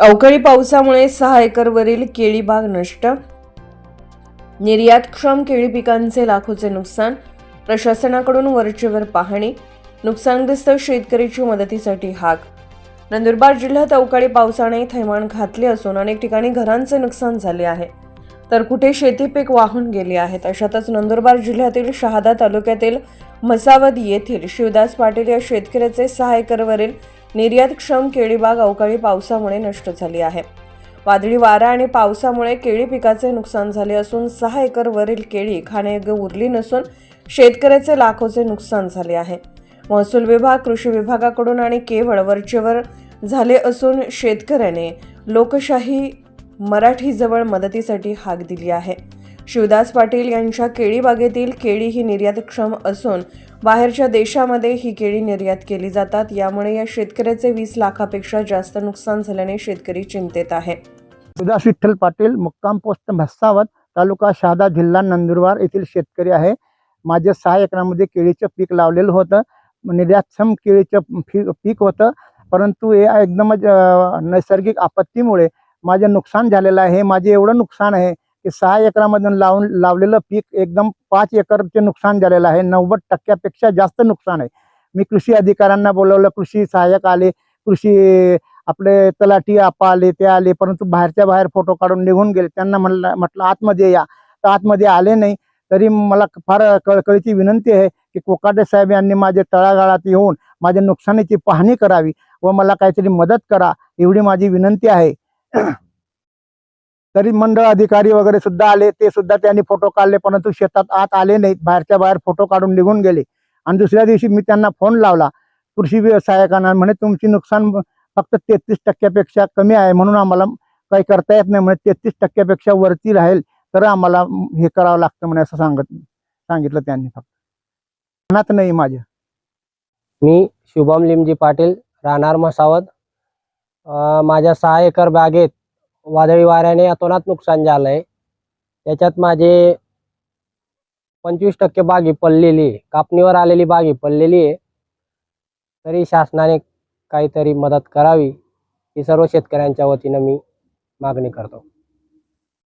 अवकाळी पावसामुळे सहा एकरवरील केळी बाग नष्ट. निर्यातक्षम केळी पिकांचे लाखोचे नुकसान. प्रशासनाकडून वरचेवर पाहणी. नुकसानग्रस्त शेतकरीची मदतीसाठी हाक. नंदुरबार जिल्ह्यात अवकाळी पावसाने थैमान घातले असून अनेक ठिकाणी घरांचे नुकसान झाले आहे. तर कुठे शेती पीक वाहून गेले आहेत? अशातच नंदुरबार जिल्ह्यातील शहादा तालुक्यातील मसावद येथील शिवदास पाटील या शेतकऱ्याचे सहा एकरवरील निर्यातक्षम केळीबाग अवकाळी पावसामुळे नष्ट झाली आहे. वादळी वारा आणि पावसामुळे केळी पिकाचे नुकसान झाले असून सहा एकरवरील केळी खाण्यायोग्य उरली नसून शेतकऱ्याचे लाखोचे नुकसान झाले आहे. महसूल विभाग कृषी विभागाकडून आणि केवळ वरचेवर झाले असून शेतकऱ्याने लोकशाही मराठीजवळ मदतीसाठी हाक दिली आहे. शिवदास पाटील यांच्या केळी बागेतील केळी ही निर्यातक्षम असून बाहेरच्या देशामध्ये ही केळी निर्यात केली जातात. यामुळे या शेतकऱ्याचे वीस लाखापेक्षा जास्त नुकसान झाल्याने शेतकरी चिंतेत आहे. सुदास विठ्ठल पाटील मुक्काम पोस्ट म्हसावत तालुका शहादा जिल्हा नंदुरबार येथील शेतकरी आहे. माझे सहा एकरामध्ये केळीचं पीक लावलेलं होतं. निर्यातक्षम केळीचं फी- पीक होतं. परंतु हे एकदमच नैसर्गिक आपत्तीमुळे माझे नुकसान झालेलं आहे. माझे एवढं नुकसान आहे की सहा एकरामधून लावून लावलेलं पीक एकदम पाच एकरचे नुकसान झालेलं आहे. नव्वद टक्क्यापेक्षा जास्त नुकसान आहे. मी कृषी अधिकाऱ्यांना बोलवलं कृषी सहाय्यक आले कृषी आपले तलाठी आपा आले ते आले परंतु बाहेरच्या बाहेर फोटो काढून निघून गेले. त्यांना म्हणलं म्हटलं आतमध्ये या. तर आतमध्ये आले नाही. तरी मला फार कळकळीची विनंती आहे की कोकाटे साहेब यांनी माझे तळागाळात येऊन माझ्या नुकसानीची पाहणी करावी व मला काहीतरी मदत करा एवढी माझी विनंती आहे. तरी मंडळ अधिकारी वगैरे सुद्धा आले ते सुद्धा त्यांनी फोटो काढले परंतु शेतात आत आले नाहीत. बाहेरच्या बाहेर फोटो काढून निघून गेले. आणि दुसऱ्या दिवशी मी त्यांना फोन लावला कृषी व्यवसायकांना म्हणे तुमची नुकसान फक्त तेहतीस टक्क्यापेक्षा कमी आहे म्हणून आम्हाला काही करता येत नाही. म्हणजे तेहतीस टक्क्यापेक्षा वरती राहील तर आम्हाला हे करावं लागतं म्हणे असं सांगत सांगितलं त्यांनी फक्त. मनात नाही माझ्या. मी शुभम लिमजी पाटील राहणार मसावत. माझ्या सहा एकर बागेत वादळी वाऱ्याने अतोनात नुकसान झालं आहे त्याच्यात माझे पंचवीस टक्के बागी पडलेली आहे कापणीवर आलेली बागी पडलेली आहे. तरी शासनाने काहीतरी मदत करावी ही सर्व शेतकऱ्यांच्या वतीनं मी मागणी करतो.